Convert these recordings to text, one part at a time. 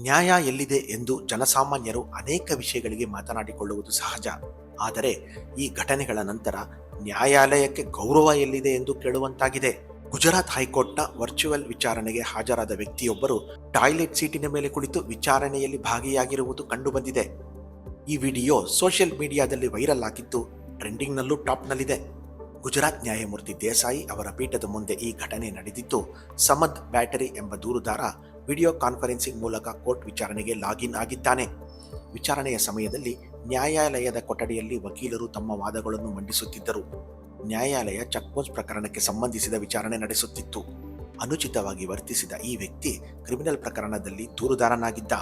ನ್ಯಾಯ ಎಲ್ಲಿದೆ ಎಂದು ಜನಸಾಮಾನ್ಯರು ಅನೇಕ ವಿಷಯಗಳಿಗೆ ಮಾತನಾಡಿಕೊಳ್ಳುವುದು ಸಹಜ. ಆದರೆ ಈ ಘಟನೆಗಳ ನಂತರ ನ್ಯಾಯಾಲಯಕ್ಕೆ ಗೌರವ ಎಲ್ಲಿದೆ ಎಂದು ಕೇಳುವಂತಾಗಿದೆ. ಗುಜರಾತ್ ಹೈಕೋರ್ಟ್ನ ವರ್ಚುವಲ್ ವಿಚಾರಣೆಗೆ ಹಾಜರಾದ ವ್ಯಕ್ತಿಯೊಬ್ಬರು ಟಾಯ್ಲೆಟ್ ಸೀಟಿನ ಮೇಲೆ ಕುಳಿತು ವಿಚಾರಣೆಯಲ್ಲಿ ಭಾಗಿಯಾಗಿರುವುದು ಕಂಡುಬಂದಿದೆ. ಈ ವಿಡಿಯೋ ಸೋಷಿಯಲ್ ಮೀಡಿಯಾದಲ್ಲಿ ವೈರಲ್ ಆಗಿದ್ದು ಟ್ರೆಂಡಿಂಗ್ನಲ್ಲೂ ಟಾಪ್ನಲ್ಲಿದೆ. ಗುಜರಾತ್ ನ್ಯಾಯಮೂರ್ತಿ ದೇಸಾಯಿ ಅವರ ಪೀಠದ ಮುಂದೆ ಈ ಘಟನೆ ನಡೆದಿದ್ದು, ಸಮದ್ ಬ್ಯಾಟರಿ ಎಂಬ ದೂರುದಾರ ವಿಡಿಯೋ ಕಾನ್ಫರೆನ್ಸಿಂಗ್ ಮೂಲಕ ಕೋರ್ಟ್ ವಿಚಾರಣೆಗೆ ಲಾಗಿನ್ ಆಗಿದ್ದಾನೆ. ವಿಚಾರಣೆಯ ಸಮಯದಲ್ಲಿ ನ್ಯಾಯಾಲಯದ ಕೊಠಡಿಯಲ್ಲಿ ವಕೀಲರು ತಮ್ಮ ವಾದಗಳನ್ನು ಮಂಡಿಸುತ್ತಿದ್ದರು. ನ್ಯಾಯಾಲಯ ಚೆಕ್ಪೋಸ್ಟ್ ಪ್ರಕರಣಕ್ಕೆ ಸಂಬಂಧಿಸಿದ ವಿಚಾರಣೆ ನಡೆಸುತ್ತಿತ್ತು. ಅನುಚಿತವಾಗಿ ವರ್ತಿಸಿದ ಈ ವ್ಯಕ್ತಿ ಕ್ರಿಮಿನಲ್ ಪ್ರಕರಣದಲ್ಲಿ ದೂರುದಾರನಾಗಿದ್ದ.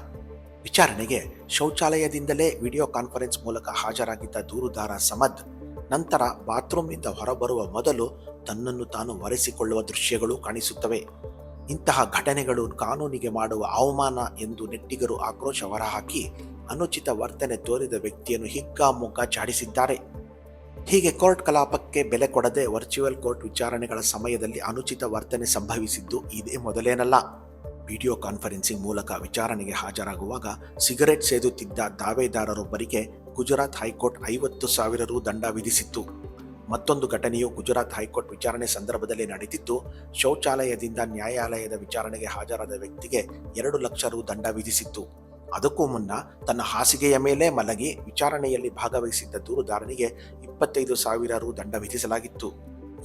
ವಿಚಾರಣೆಗೆ ಶೌಚಾಲಯದಿಂದಲೇ ವಿಡಿಯೋ ಕಾನ್ಫರೆನ್ಸ್ ಮೂಲಕ ಹಾಜರಾಗಿದ್ದ ದೂರುದಾರ ಸಮದ್, ನಂತರ ಬಾತ್ರೂಮ್ನಿಂದ ಹೊರಬರುವ ಮೊದಲು ತನ್ನನ್ನು ತಾನು ಒರೆಸಿಕೊಳ್ಳುವ ದೃಶ್ಯಗಳು ಕಾಣಿಸುತ್ತವೆ. ಇಂತಹ ಘಟನೆಗಳು ಕಾನೂನಿಗೆ ಮಾಡುವ ಅವಮಾನ ಎಂದು ನೆಟ್ಟಿಗರು ಆಕ್ರೋಶ ಹೊರಹಾಕಿ ಅನುಚಿತ ವರ್ತನೆ ತೋರಿದ ವ್ಯಕ್ತಿಯನ್ನು ಹಿಗ್ಗಾಮುಗ್ಗ ಚಾಡಿಸಿದ್ದಾರೆ. ಹೀಗೆ ಕೋರ್ಟ್ ಕಲಾಪಕ್ಕೆ ಬೆಲೆ ಕೊಡದೆ ವರ್ಚುವಲ್ ಕೋರ್ಟ್ ವಿಚಾರಣೆಗಳ ಸಮಯದಲ್ಲಿ ಅನುಚಿತ ವರ್ತನೆ ಸಂಭವಿಸಿದ್ದು ಇದೇ ಮೊದಲೇನಲ್ಲ. ವಿಡಿಯೋ ಕಾನ್ಫರೆನ್ಸಿಂಗ್ ಮೂಲಕ ವಿಚಾರಣೆಗೆ ಹಾಜರಾಗುವಾಗ ಸಿಗರೆಟ್ ಸೇದುತ್ತಿದ್ದ ದಾವೇದಾರರೊಬ್ಬರಿಗೆ ಗುಜರಾತ್ ಹೈಕೋರ್ಟ್ ಐವತ್ತು ಸಾವಿರ ರು ದಂಡ ವಿಧಿಸಿತ್ತು. ಮತ್ತೊಂದು ಘಟನೆಯು ಗುಜರಾತ್ ಹೈಕೋರ್ಟ್ ವಿಚಾರಣೆ ಸಂದರ್ಭದಲ್ಲಿ ನಡೆದಿದ್ದು, ಶೌಚಾಲಯದಿಂದ ನ್ಯಾಯಾಲಯದ ವಿಚಾರಣೆಗೆ ಹಾಜರಾದ ವ್ಯಕ್ತಿಗೆ ಎರಡು ಲಕ್ಷ ರು ದಂಡ ವಿಧಿಸಿತ್ತು. ಅದಕ್ಕೂ ಮುನ್ನ ತನ್ನ ಹಾಸಿಗೆಯ ಮೇಲೆ ಮಲಗಿ ವಿಚಾರಣೆಯಲ್ಲಿ ಭಾಗವಹಿಸಿದ್ದ ದೂರುದಾರನಿಗೆ ಇಪ್ಪತ್ತೈದು ಸಾವಿರ ರು ದಂಡ ವಿಧಿಸಲಾಗಿತ್ತು.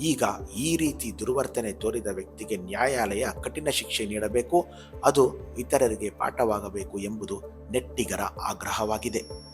ಈಗ ಈ ರೀತಿ ದುರ್ವರ್ತನೆ ತೋರಿದ ವ್ಯಕ್ತಿಗೆ ನ್ಯಾಯಾಲಯ ಕಠಿಣ ಶಿಕ್ಷೆ ನೀಡಬೇಕು, ಅದು ಇತರರಿಗೆ ಪಾಠವಾಗಬೇಕು ಎಂಬುದು ನೆಟ್ಟಿಗರ ಆಗ್ರಹವಾಗಿದೆ.